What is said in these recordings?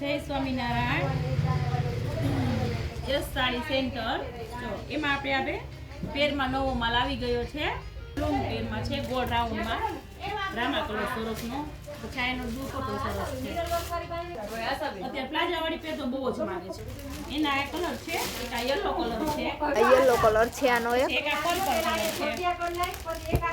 જય Swaminarayan. Yes sari centre. જો એમાં આપણે આપણે પેરમાં નવો માલ આવી ગયો છે. લોંગ પેરમાં છે ગોળ રાઉન્ડમાં. રામા કલર સરસનો. પછી એનો દુપટ્ટો સરસ છે. અત્યારે પ્લાઝાવાળી પેર તો બહુ જ માગે છે. એના આ કલર છે એક આ યલો કલર છે. આ યલો કલર છે આનો એક. એક આ પર્પલ કલર છે. આ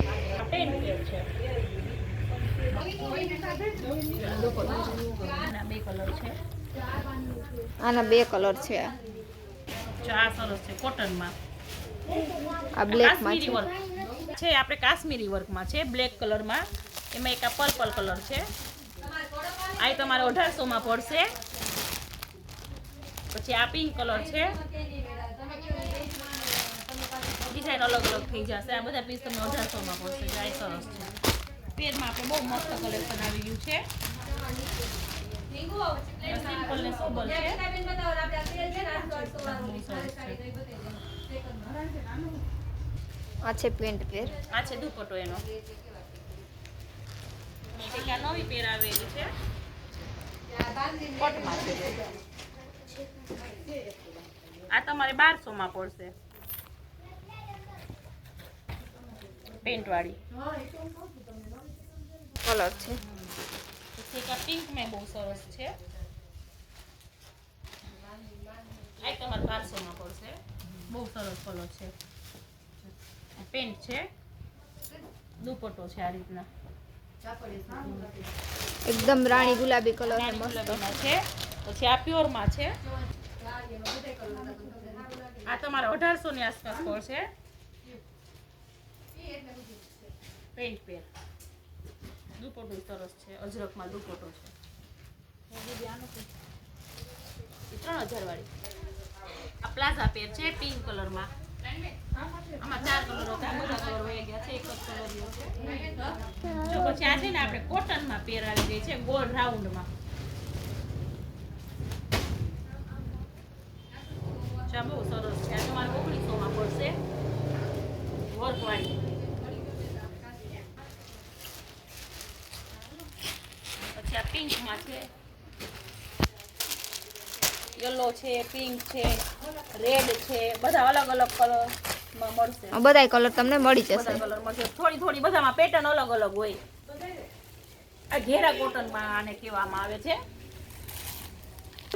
છે આના બે કલર છે. આના બે કલર છે આ સરસ છે કોટનમાં આ બ્લેકમાં છે છે આપણે કાશ્મીરી વર્કમાં છે બ્લેક કલરમાં. એમાં એક આ પર્પલ કલર છે. આ તમારે અઢારસોમાં પડશે. પછી આ પિંક કલર છે. ડિઝાઇન અલગ અલગ થઈ જશે. આ બધા પીસ તમને અઢારસોમાં પડશે. જો આ સરસ છે. પેરમાં આપણે બહુ મસ્ત કલેક્શન આવી ગયું છે. સિમ્પલ ને છે. આ છે પેન્ટ પેર આ છે દુપટ્ટો એનો. નવી પેર આવેલી છે કોટમાં છે. આ તમારે બારસો માં પડશે. પેન્ટ વાળી કલર છે. એક આ પિંક મેં બહુ સરસ છે. આ તમારે બારસો માં પડશે. બહુ સરસ કલર છે. પેન્ટ છે. દુપટ્ટો છે આ રીતના. એકદમ રાણી ગુલાબી કલર છે પછી આ પ્યોરમાં છે. આ તમારે અઢારસો ની આસપાસ પડશે. પેન્ટ પેર દુપોટો સરસ છે. અજરકમાં દુપોટો છે. એ ત્રણ હજાર વાળી. આ પ્લાઝા પેર છે પિંક કલરમાં ચાર કલર વહી ગયા છે, એક કલર છે. જો પછી આપણે કોટનમાં પેર આવી ગઈ છે, ગોળ રાઉન્ડમાં ચા બહુ સરસ છે આ તમારે ઓગણીસો માં પડશે વર્કવાળી પછી આ પિંકમાં છે. યલો છે પિંક છે રેડ છે બધા અલગ અલગ કલરમાં મળશે. આ કલર તમને મળી બધા જશે થોડી થોડી બધામાં પેટર્ન અલગ અલગ હોય. આ ઘેરા કોટનમાં આને કહેવામાં આવે છે.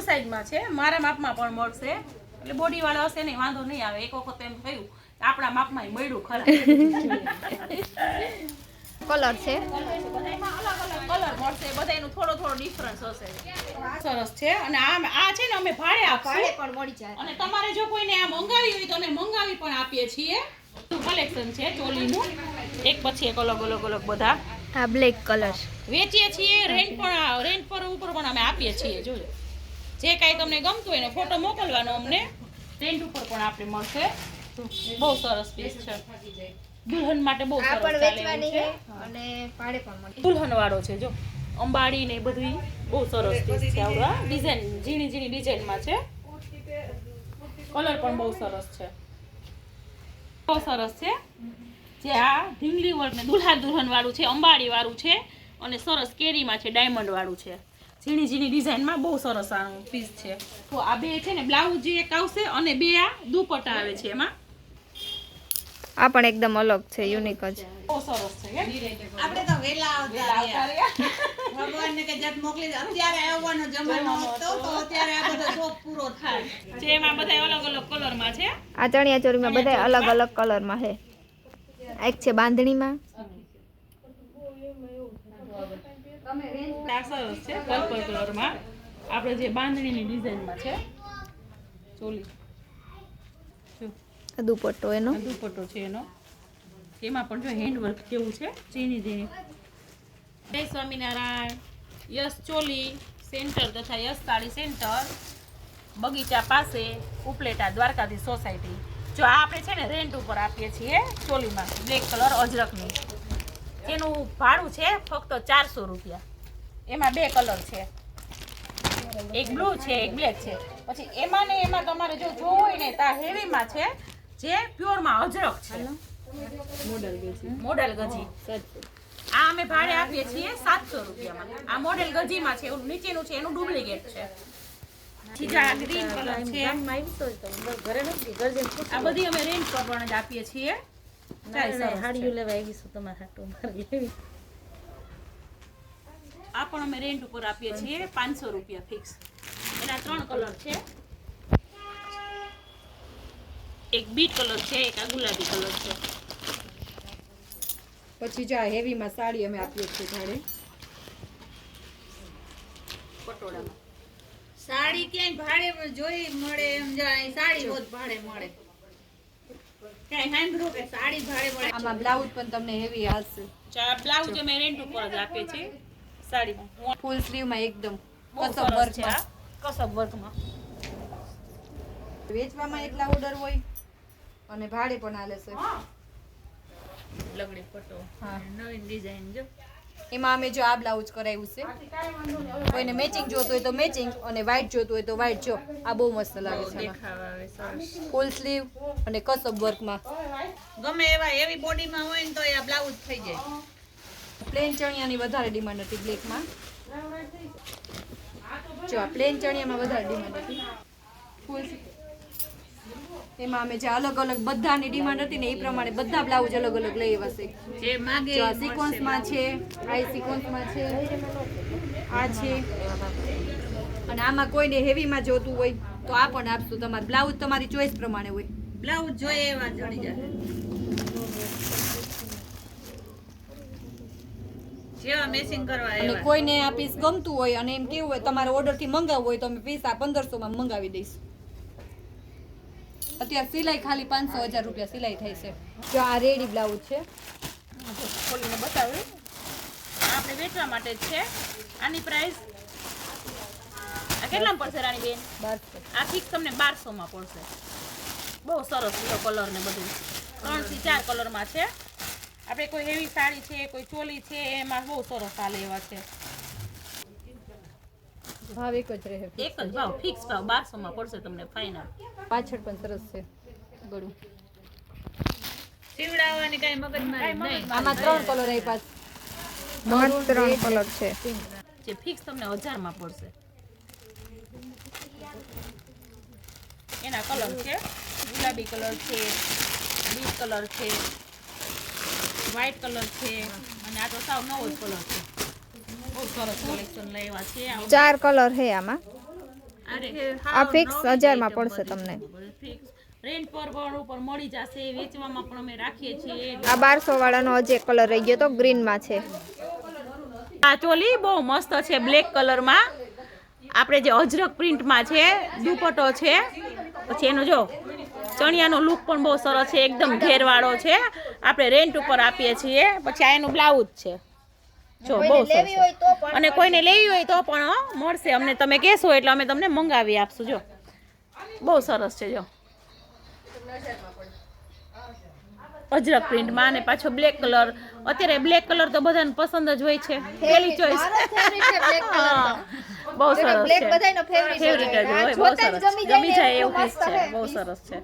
સાઈઝમાં છે. મારા માપમાં પણ મળશે. એટલે બોડી વાળા હશે ને વાંધો નહીં આવે. એક વખત એમ થયું આપણા માપમાં મળ્યું ખરા. કલર છે. અલગ બધા એનું થોડો થોડો ડિફરન્સ હશે. સરસ છે. અને આ આ છે ને અમે ભાડે આપશું. પણ મળી જાય. અને તમારે જો કોઈને આ મંગાવી હોય તો અમે મંગાવી પણ આપીએ છીએ. કલેક્શન છે ચોલીનું? એક પછી એક અલગ અલગ અલગ બધા. આ બ્લેક કલર વેચીએ છીએ રેન્ટ પણ રેન્ટ પર ઉપર પણ અમે આપીએ છીએ જોજો. જે કાંઈ તમને ગમતું હોય ને ફોટો મોકલવાનો અમને. રેન્ટ ઉપર પણ આપણે મળશે. બહુ સરસ પીસ છે. દુલ્હન માટે બહુ સરસ ચાલે વેચવાની છે. છે અને પાડે પણ મળી દુલ્હન વાળો છે જો. અંબાડી ને બધું બહુ સરસ પીસ છે આવડા ડિઝાઇન ઝીણી ઝીણી ડિઝાઇનમાં છે. કલર પણ બહુ સરસ છે. બહુ સરસ છે. જે આ ઢીંગલી વર્ક ને દુલ્હા દુલ્હન વાળું છે, અંબાડી વાળું છે અને સરસ કેરીમાં છે ડાયમંડ વાળું છે. ઝીણી ઝીણી ડિઝાઇનમાં બહુ સરસ આનું પીસ છે. તો આ બે છે ને, બ્લાઉઝ જે એક આવશે અને બે આ દુપટ્ટા આવે છે એમાં. આ પણ એકદમ અલગ છે યુનિક જ. બહુ સરસ છે કેમ? આપણે તો વેલા વેલા આવતા આવતા ભગવાનને કે જટ મોકલી દે. અત્યારે આવવાનો જમાનો હતો તો અત્યારે આ બધો શોખ પૂરો થાય. જે એમાં બધા અલગ અલગ કલરમાં છે. આ ચણિયા ચોરીમાં બધા અલગ અલગ કલરમાં છે. એક છે બાંધણીમાં. સરસ છે પર્પલ કલરમાં. આપણે જે બાંધણીની ડિઝાઇનમાં છે ચોલી. દુપટ્ટો એનો. દુપટ્ટો છે એનો. એમાં પણ જો હેન્ડવર્ક કેવું છે ઝીણી ઝીણી જય સ્વામિનારાયણ. યસ ચોલી સેન્ટર તથા યશતાળી સેન્ટર બગીચા પાસે ઉપલેટા દ્વારકાધી સોસાયટી જો આ આપણે છે ને રેન્ટ ઉપર આપીએ છીએ ચોલીમાં બ્લેક કલર અજરકની. એનું ભાડું છે ફક્ત ચારસો રૂપિયા. એમાં બે કલર છે. એક બ્લુ છે, એક બ્લેક છે. પછી એમાં ને એમાં તમારે જો જોવું હોય ને તો હેવીમાં છે જે પ્યોરમાં અજરક છે. મોડલ ગજી. આ અમે ભાડે આપીએ છીએ સાતસો રૂપિયામાં. આ મોડેલ ગજીમાં છે નીચેનું છે એનું ડુપ્લિકેટ છે. બીજા ગ્રીન કલર છે. આ બધી અમે રેન્ટ પર પણ જ આપીએ છીએ. છે. આ પણ અમે રેન્ટ ઉપર આપીએ છીએ પાંચસો રૂપિયા ફિક્સ. એના ત્રણ કલર છે. એક બીટ કલર છે એક આ ગુલાબી કલર છે. પછી જો આ હેવીમાં સાડી અમે આપીએ છીએ પટોળામાં. સાડી ક્યાંય ભાડે જોઈ મળે એમ જાય સાડી બહુ ભાડે મળે. ક્યાંય સાંભળ્યું સાડી ભાડે મળે. આમાં બ્લાઉઝ પણ તમને હેવી આવશે ચા બ્લાઉઝ અમે રેન્ટ ઉપર જ આપીએ છીએ સાડીમાં. ફૂલ સ્લીવમાં એકદમ. કસબ સરસ છે કસબ વર્કમાં વેચવામાં એટલા ઓર્ડર હોય. અને ભાડે પણ આલે છે. લગડી પટો હા. નવી ડિઝાઇન જો. એમાં અમે જો આ બ્લાઉઝ કરાવ્યું છે. કોઈને મેચિંગ જોતું હોય તો મેચિંગ અને વ્હાઇટ જોતું હોય તો વ્હાઇટ જો. આ બહુ મસ્ત લાગે છે ફૂલ સ્લીવ અને કસબ વર્કમાં ગમે એવા એવી બોડીમાં હોય ને તો આ બ્લાઉઝ થઈ જાય. પ્લેન ચણિયાની વધારે ડિમાન્ડ હતી બ્લેકમાં જો આ પ્લેન ચણિયામાં વધારે ડિમાન્ડ હતી. ફૂલ એમાં અમે જે અલગ અલગ બધાની ડિમાન્ડ હતી ને એ પ્રમાણે બધા બ્લાઉઝ અલગ અલગ લઈ આવ્યા છે. જે માંગે આ સિક્વન્સમાં છે આ સિક્વન્સમાં છે આ છે. અને આમાં કોઈને હેવીમાં જોતું હોય તો આ પણ આપશું. તમારે બ્લાઉઝ તમારી ચોઈસ પ્રમાણે હોય. બ્લાઉઝ જોઈએ એવા જડી જાય. કોઈને આ પીસ ગમતું હોય અને એમ કેવું હોય તમારે ઓર્ડરથી મંગાવવું હોય તો અમે પીસ આ પંદરસોમાં મંગાવી દઈશું. અત્યારે સિલાઈ ખાલી પાંચસો હજાર રૂપિયા સિલાઈ થાય છે. જો આ રેડી બ્લાઉઝ છે. ખોલીને બતાવ્યું. આપણે વેચવા માટે જ છે. આની પ્રાઇસ આ કેટલામાં પડશે રાણી બેન? બારસો. આ ફિક્સ તમને બારસોમાં પડશે. બહુ સરસ લીલો કલર ને બધું. ત્રણથી ચાર કલરમાં છે. આપણે કોઈ હેવી સાડી છે કોઈ ચોલી છે એમાં બહુ સરસ ચાલે એવા છે. ભાવ એક જ રહે એક જ ભાવ ફિક્સ ભાવ બારસોમાં પડશે તમને ફાઇનલ પાછળ પણ સરસ છે. ગળું. સીવડાવવાની કઈ મગજમાં નહીં. આમાં ત્રણ કલર આપ્યા છે. આમાં ત્રણ કલર છે. જે ફિક્સ તમને હજારમાં પડશે. એના કલર છે ગુલાબી કલર છે બીટ કલર છે વ્હાઈટ કલર છે અને આ તો સાવ નવો જ કલર છે બહુ સરસ કલેક્શન લેવા છે આ ચાર કલર છે આમાં. આ ફિક્સ હજારમાં પડશે તમને. રેન્ટ પર પણ ઉપર મળી જશે વેચવામાં પણ અમે રાખીએ છીએ. આ બારસો વાળાનો હજી કલર રહી ગયો તો ગ્રીનમાં છે. આ ચોલી બહુ મસ્ત છે બ્લેક કલરમાં. આપણે જે અજરક પ્રિન્ટમાં છે દુપટ્ટો છે પછી એનો જો ચણિયાનો લુક પણ બહુ સરસ છે એકદમ ઘેરવાળો છે. આપણે રેન્ટ ઉપર આપીએ છીએ પછી આ એનું બ્લાઉઝ છે. જો બહુ સરસ અને કોઈને લેવી હોય તો પણ મળશે. અમને તમે કહેશો એટલે અમે તમને મંગાવી આપશું જો. બહુ સરસ છે જો. અજરક પ્રિન્ટમાં અને પાછો બ્લેક કલર. અત્યારે બ્લેક કલર તો બધાને પસંદ જ હોય છે. પેલી ચોઈસ બહુ સરસ છે. ફેવરિટ જ હોય બહુ સરસ. ગમી જાય એવું પીસ છે. બહુ સરસ છે.